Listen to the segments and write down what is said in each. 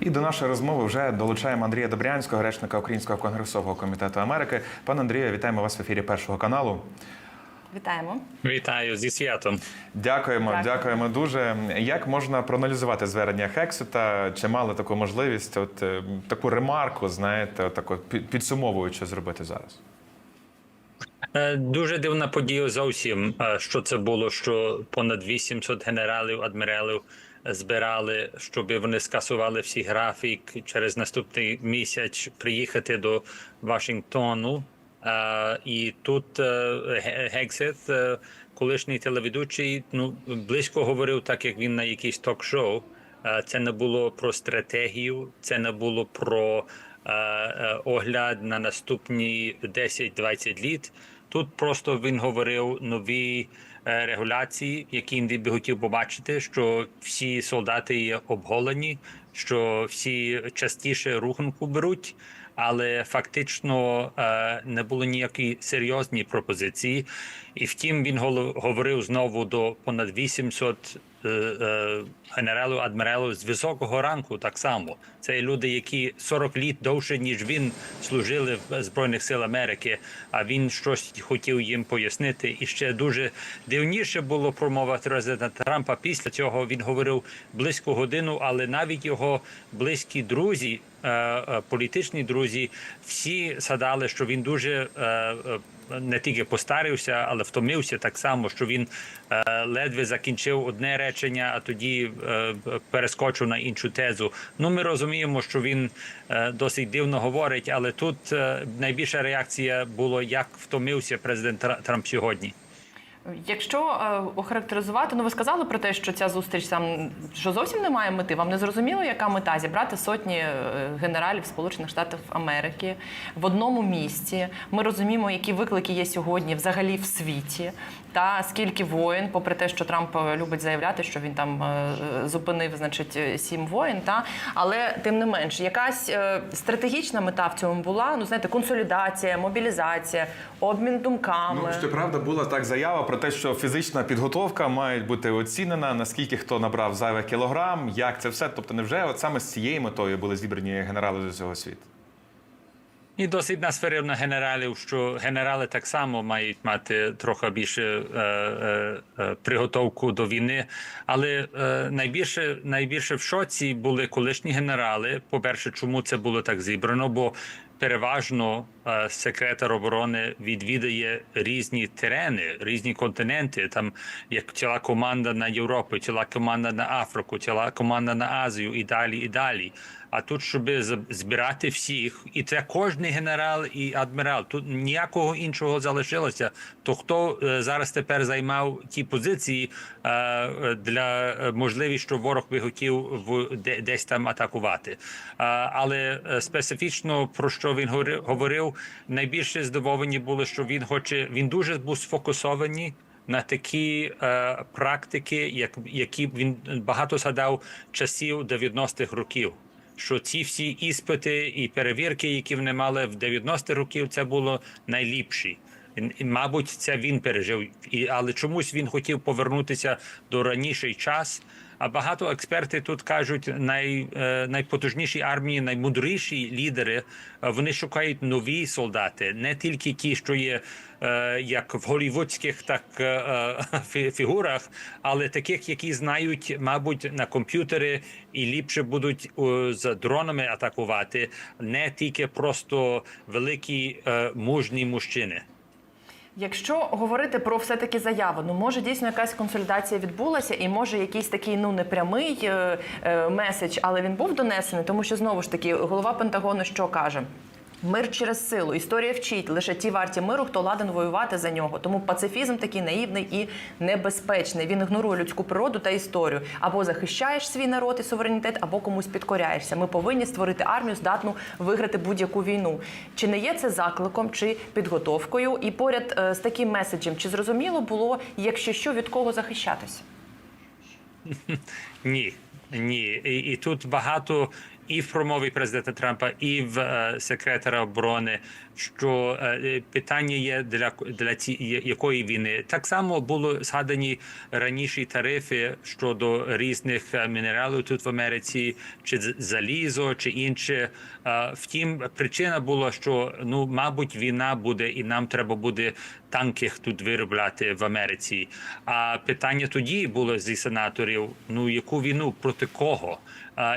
І до нашої розмови вже долучаємо Андрія Добрянського, речника Українського конгресового комітету Америки. Пане Андрію, вітаємо вас в ефірі першого каналу. Вітаємо. Вітаю зі святом. Дякуємо, Дякую. дякуємо дуже. Як можна проаналізувати звернення Хексета? Чи мали таку можливість, от е, таку ремарку, знаєте, таку підсумовуючи зробити зараз? Е, Дуже дивна подія зовсім, е, що це було, що понад 800 генералів, адміралів збирали, щоб вони скасували всі графік через наступний місяць приїхати до Вашингтону. І тут е, Гексет, е, колишній телеведучий, ну близько говорив, так як він на якийсь ток-шоу. Це не було про стратегію, це не було про е, огляд на наступні 10-20 літ. Тут просто він говорив нові е, регуляції, які він би хотів побачити, що всі солдати є обголені, що всі частіше рухунку беруть. Але фактично е, не було ніякої серйозні пропозиції. І втім, він говорив знову до понад 800 е, е, з високого ранку так само. Це люди, які 40 літ довше, ніж він служили в Збройних сил Америки, а він щось хотів їм пояснити. І ще дуже дивніше було промова президента Трампа. Після цього він говорив близько годину, але навіть його близькі друзі, політичні друзі, всі згадали, що він дуже е, е, не тільки постарився, але втомився так само, що він е, ледве закінчив одне речення, а тоді е, перескочив на іншу тезу. Ну, ми розуміємо, що він е, досить дивно говорить, але тут е, найбільша реакція була, як втомився президент Трамп сьогодні. Якщо е, охарактеризувати, ну ви сказали про те, що ця зустріч там що зовсім немає мети. Вам не зрозуміло, яка мета зібрати сотні е, генералів Сполучених Штатів Америки в одному місці. Ми розуміємо, які виклики є сьогодні взагалі в світі. Та скільки воїн, попри те, що Трамп е, любить заявляти, що він там зупинив, значить, сім воїн. Та але тим не менш, якась стратегічна мета в цьому була. Ну знаєте, консолідація, мобілізація, обмін думками. Ну, щоправда, була так заява про те, що фізична підготовка має бути оцінена, наскільки хто набрав зайвих кілограм, як це все. Тобто, невже от саме з цією метою були зібрані генерали з усього світу? І досить насварив на генералів, що генерали так само мають мати трохи більше е, е, е, приготовку до війни. Але е, найбільше, найбільше в шоці були колишні генерали. По-перше, чому це було так зібрано? Бо переважно е, секретар оборони відвідає різні терени, різні континенти. Там як ціла команда на Європу, ціла команда на Африку, ціла команда на Азію і далі, і далі. А тут, щоб збирати всіх, і це кожний генерал і адмірал. Тут ніякого іншого залишилося. То хто е, зараз тепер займав ті позиції е, для можливість, що ворог би хотів в де- десь там атакувати. Але специфічно про що він говори- говорив, найбільше здивовані були, що він хоче. Він дуже був сфокусований на такі е, практики, як які він багато згадав часів 90-х років. Що ці всі іспити і перевірки, які вони мали в 90-х років, це було найліпші. І, мабуть, це він пережив, і, але чомусь він хотів повернутися до раніший час. А багато експертів тут кажуть, най, е, найпотужніші армії, наймудріші лідери, е, вони шукають нові солдати, не тільки ті, що є е, як в голівудських, так фі- фігурах, але таких, які знають, мабуть, на комп'ютери і ліпше будуть з дронами атакувати, не тільки просто великі мужні мужчини. Якщо говорити про все таки заяву, ну може дійсно якась консолідація відбулася, і може якийсь такий ну непрямий е, е, меседж, але він був донесений, тому що знову ж таки голова Пентагону що каже. Мир через силу. Історія вчить лише ті варті миру, хто ладен воювати за нього. Тому пацифізм такий наївний і небезпечний. Він ігнорує людську природу та історію. Або захищаєш свій народ і суверенітет, або комусь підкоряєшся. Ми повинні створити армію, здатну виграти будь-яку війну. Чи не є це закликом чи підготовкою? І поряд е, з таким меседжем, чи зрозуміло було, якщо що від кого захищатися? Ні, ні. І, і тут багато і в промові президента Трампа, і в е, секретаря оборони, що е, питання є для, для ці, якої війни. Так само було згадані раніше тарифи щодо різних е, мінералів тут в Америці, чи залізо, чи інше. Е, Втім, причина була, що ну, мабуть, війна буде, і нам треба буде танки тут виробляти в Америці. А питання тоді було зі сенаторів: ну яку війну проти кого?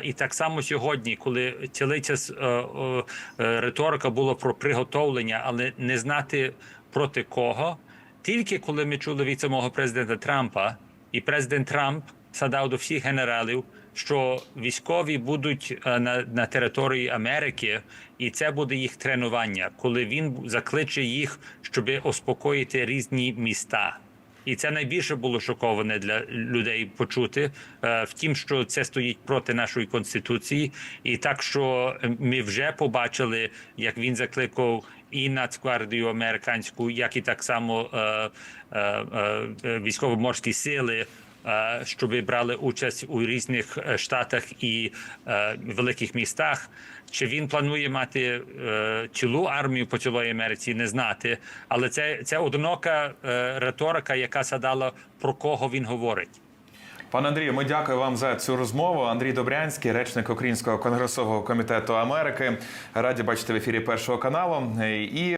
І так само сьогодні, коли е, е, е, риторика була про приготовлення, але не знати проти кого. Тільки коли ми чули від самого президента Трампа, і президент Трамп задав до всіх генералів, що військові будуть е, на, на території Америки, і це буде їх тренування, коли він закличе їх, щоб успокоїти різні міста. І це найбільше було шоковане для людей почути. в Втім, що це стоїть проти нашої конституції, і так що ми вже побачили, як він закликав і Нацгвардію американську, як і так само е, е, е, е, військово-морські сили. Е, Щоб брали участь у різних е, штатах і е, великих містах. Чи він планує мати цілу армію по цілої Америці, не знати. Але це, це одинока риторика, яка задала про кого він говорить. Пане Андрію, ми дякую вам за цю розмову. Андрій Добрянський, речник Українського конгресового комітету Америки. Раді бачити в ефірі першого каналу. І